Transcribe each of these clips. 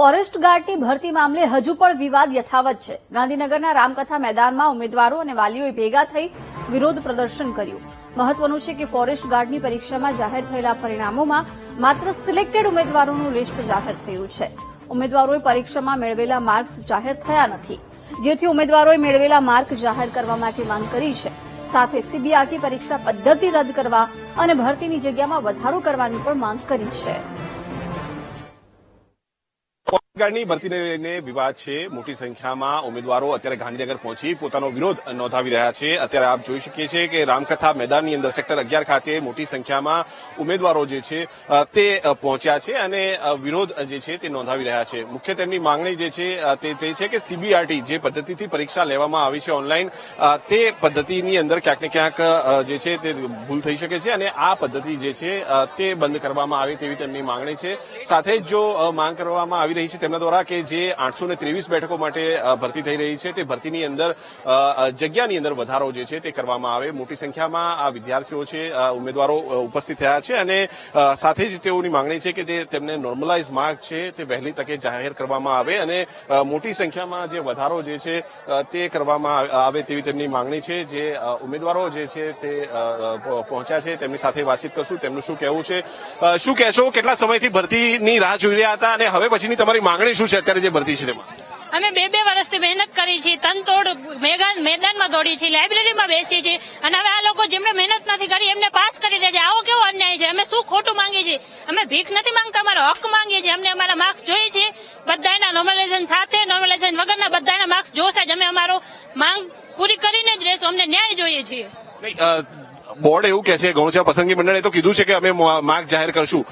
Forest ગાર્ડની ભરતી મામલે હજુ પણ વિવાદ યથાવત છે. ગાંધીનગરના રામકથા મેદાનમાં ઉમેદવારો અને વાલીઓએ ભેગા થઈ વિરોધ પ્રદર્શન કર્યું. મહત્વનું છે કે ફોરેસ્ટ ગાર્ડની પરીક્ષામાં જાહેર થયેલા પરિણામોમાં માત્ર સિલેક્ટેડ ઉમેદવારોનું લિસ્ટ જાહેર થયું છે. ઉમેદવારોએ પરીક્ષામાં મેળવેલા માર્ક્સ જાહેર થયા નથી. જેથી ઉમેદવારોએ મેળવેલા માર્ક જાહેર કરવા માટે માંગ કરી છે. સાથે સીબીઆરટી પરીક્ષા પદ્ધતિ રદ કરવા અને ભરતીની જગ્યામાં વધારો કરવાની પણ માંગ કરી છે. ગાર્ડની ભરતીને લઈને વિવાદ છે. મોટી સંખ્યામાં ઉમેદવારો અત્યારે ગાંધીનગર પહોંચી પોતાનો વિરોધ નોંધાવી રહ્યા છે. અત્યારે આપ જોઈ શકીએ છીએ કે રામકથા મેદાનની અંદર સેક્ટર અગિયાર ખાતે મોટી સંખ્યામાં ઉમેદવારો જે છે તે પહોંચ્યા છે અને વિરોધ જે છે તે નોંધાવી રહ્યા છે. મુખ્ય તેમની માંગણી જે છે તે તે છે કે સીબીઆરટી જે પદ્ધતિથી પરીક્ષા લેવામાં આવી છે ઓનલાઈન તે પદ્ધતિની અંદર ક્યાંક ને ક્યાંક જે છે તે ભૂલ થઈ શકે છે અને આ પદ્ધતિ જે છે તે બંધ કરવામાં આવે તેવી તેમની માંગણી છે. સાથે જ જો માંગ કરવામાં આવી રહી છે તેમના દ્વારા કે જે આઠસો બેઠકો માટે ભરતી થઈ રહી છે, તે ભરતીની અંદર જગ્યાની અંદર વધારો જે છે તે કરવામાં આવે. મોટી સંખ્યામાં આ વિદ્યાર્થીઓ છે ઉમેદવારો ઉપસ્થિત થયા છે અને સાથે જ તેઓની માંગણી છે કે તે તેમને નોર્મલાઇઝ માર્ક છે તે વહેલી તકે જાહેર કરવામાં આવે અને મોટી સંખ્યામાં જે વધારો જે છે તે કરવામાં આવે તેવી તેમની માંગણી છે. જે ઉમેદવારો જે છે તે પહોંચ્યા છે, તેમની સાથે વાતચીત કરશું, તેમનું શું કહેવું છે? શું કહેશો? કેટલા સમયથી ભરતીની રાહ જોઈ રહ્યા હતા અને હવે પછીની તમારી માંગણી શું છે અત્યારે જે ભરતી છે તેમાં? અમે બે બે વર્ષથી મહેનત કરી છે તનતોડ મેદાનમાં દોડી છે લાઇબ્રેરીમાં બેસી છીએ. અને હવે આ લોકો જેમણે મહેનત નથી કરી એમને પાસ કરી દે છે. આવો કેવો અન્યાય છે? અમે શું ખોટું માંગીએ છીએ? અમે ભીખ નથી માંગતા અમારો હક માંગીએ છીએ. અમને અમારા માર્ક્સ જોઈએ છે. બધાના નોર્મલાઇઝેશન સાથે નોર્મલાઇઝેશન વગરના બધાના માર્ક્સ જોશે જ. અમે અમારો માંગ પૂરી કરીને જ રહેશું. અમને ન્યાય જોઈએ છીએ. બોર્ડ એવું કે છે ગૌણસેવા પસંદગી મંડળે તો કીધું છે કે અમે માર્ક જાહેર કરશું.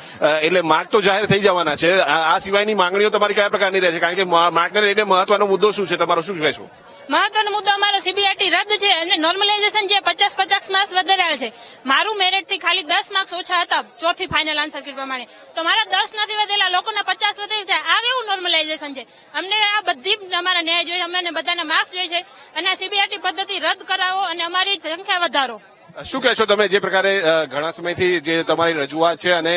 એટલે માર્ક તો જાહેર થઈ જવાના છે. આ સિવાયની માંગણીઓ તમારી કયા પ્રકારની રહેશે કારણ કે માર્કને લઈને મહત્વનો મુદ્દો શું છે? તમારો શું કહેશો? મહત્વનો મુદ્દો અમારો સીબીઆરટી રદ છે અને નોર્મલાઇઝેશન જે પચાસ પચાસ માર્ક્સ વધારે છે. મારું મેરિટથી ખાલી દસ માર્ક્સ ઓછા હતા ચોથી ફાઇનલ આન્સર કી પ્રમાણે. તો મારા દસ નથી વધેલા, લોકોના પચાસ વધે છે. આ કેવું નોર્મલાઇઝેશન છે? અમને આ બધી અમારા ન્યાય જોઈએ, અમને બધાના માર્ક્સ જોઈએ છે. અને સીબીઆરટી પદ્ધતિ રદ કરાવો અને અમારી સંખ્યા વધારો. શું કહેશો તમે જે પ્રકારે ઘણા સમયથી જે તમારી રજૂઆત છે અને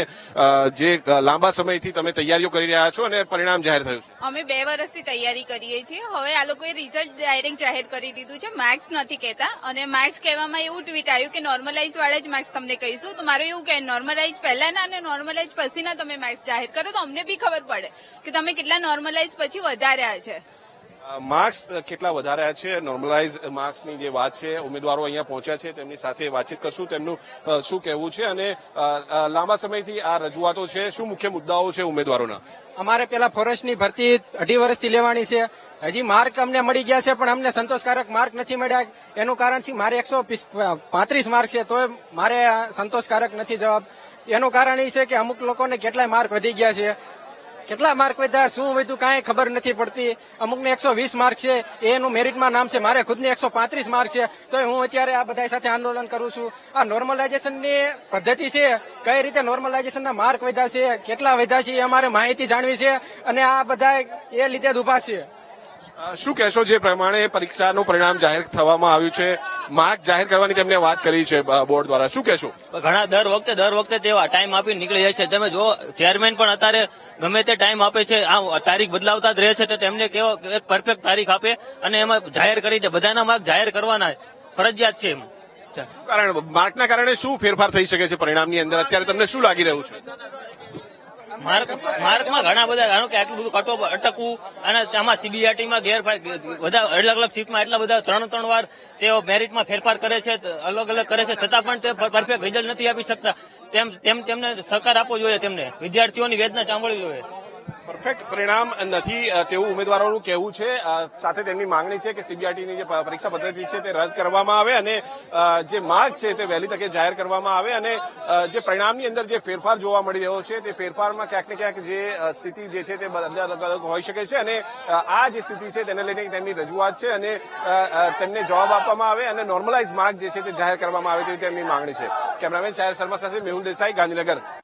જે લાંબા સમયથી તમે તૈયારીઓ કરી રહ્યા છો અને પરિણામ જાહેર થયું છે? અમે બે વર્ષથી તૈયારી કરીએ છીએ. હવે આ લોકોએ રિઝલ્ટ ડાયરેક્ટ જાહેર કરી દીધું છે. માર્ક્સ નથી કહેતા. અને માર્ક્સ કહેવામાં એવું ટ્વીટ આવ્યું કે નોર્મલાઇઝ વાળા જ માર્ક્સ તમને કહીશું. તો મારું એવું કે નોર્મલાઇઝ પહેલાના અને નોર્મલાઇઝ પછીના તમે માર્ક્સ જાહેર કરો તો અમને બી ખબર પડે કે તમે કેટલા નોર્મલાઇઝ પછી વધાર્યા છે. માર્ક્સ કેટલા વધાર્યા છે? નોર્મલાઇઝ માર્ક્સની જે વાત છે, ઉમેદવારો અહીંયા પહોંચ્યા છે, તેમની સાથે વાતચીત કરશું, તેમનું શું કહેવું છે અને લાંબા સમયથી આ રજૂઆતો છે. શું મુખ્ય મુદ્દાઓ છે ઉમેદવારોના? અમારે પેલા ફોરેસ્ટની ભરતી અઢી વર્ષથી લેવાની છે. હજી માર્ક અમને મળી ગયા છે, પણ અમને સંતોષકારક માર્ક નથી મળ્યા. એનું કારણ છે મારે એકસો પાંત્રીસ માર્ક છે તો મારે સંતોષકારક નથી જવાબ. એનું કારણ એ છે કે અમુક લોકોને કેટલાય માર્ક વધી ગયા છે. કેટલા માર્ક વધ્યા, શું વધ્યું, કાંઈ ખબર નથી પડતી. અમુકને એકસો વીસ માર્ક છે, એનું મેરિટમાં નામ છે, મારે ખુદને એકસો પાંત્રીસ માર્ક છે. તો હું અત્યારે આ બધા સાથે આંદોલન કરું છું. આ નોર્મલાઇઝેશનની પદ્ધતિ છે, કઈ રીતે નોર્મલાઇઝેશનના માર્ક વધ્યા છે, કેટલા વધ્યા છે એ અમારે માહિતી જાણવી છે અને આ બધા એ લીધે જ ઊભા છે શું કહેશો જે પ્રમાણે પરીક્ષાનું પરિણામ જાહેર થવામાં આવ્યું છે? માર્ક જાહેર કરવાની તેમને વાત કરી છે બોર્ડ દ્વારા. શું કહેશો? ઘણા દર વખતે દર વખતે તેવા ટાઈમ આપી નીકળી જાય છે. તમે જો ચેરમેન પણ અત્યારે ગમે તે ટાઈમ આપે છે આ તારીખ બદલાવતા જ રહે છે તો તેમને કેવો એક પરફેક્ટ તારીખ આપે અને એમાં જાહેર કરી દે. બધાના માર્ક જાહેર કરવાના ફરજિયાત છે એમ. કારણ? માર્કના કારણે શું ફેરફાર થઈ શકે છે પરિણામની અંદર? અત્યારે તમને શું લાગી રહ્યું છે? માર્કમાં ઘણા બધા કારણ કે આટલું બધું કટો અટકવું અને આમાં સીબીઆરટીમાં ગેરફાય બધા અલગ અલગ સીટમાં એટલા બધા ત્રણ ત્રણ વાર તેઓ મેરિટમાં ફેરફાર કરે છે અલગ અલગ કરે છે, છતાં પણ તે પરફેક્ટ રિઝલ્ટ નથી આપી શકતા. તેમ તેમ તેમને સહકાર આપવો જોઈએ તેમને, વિદ્યાર્થીઓની વેદના સાંભળવી જોઈએ. પરફેક્ટ પરિણામ નથી તેવું ઉમેદવારોનું કહેવું છે. સાથે તેમની માંગણી છે કે સીબીઆરટીની જે પરીક્ષા પદ્ધતિ છે તે રદ કરવામાં આવે અને જે માર્ક છે તે વહેલી તકે જાહેર કરવામાં આવે અને જે પરિણામની અંદર જે ફેરફાર જોવા મળી રહ્યો છે તે ફેરફારમાં ક્યાંક ને ક્યાંક જે સ્થિતિ જે છે તે અલગ અલગ હોઈ શકે છે અને આ જે સ્થિતિ છે તેને લઈને તેમની રજૂઆત છે અને તેમને જવાબ આપવામાં આવે અને નોર્મલાઇઝ માર્ક જે છે તે જાહેર કરવામાં આવે તેવી તેમની માંગણી છે. કેમેરામેન શાયર શર્મા સાથે મેહુલ દેસાઈ, ગાંધીનગર.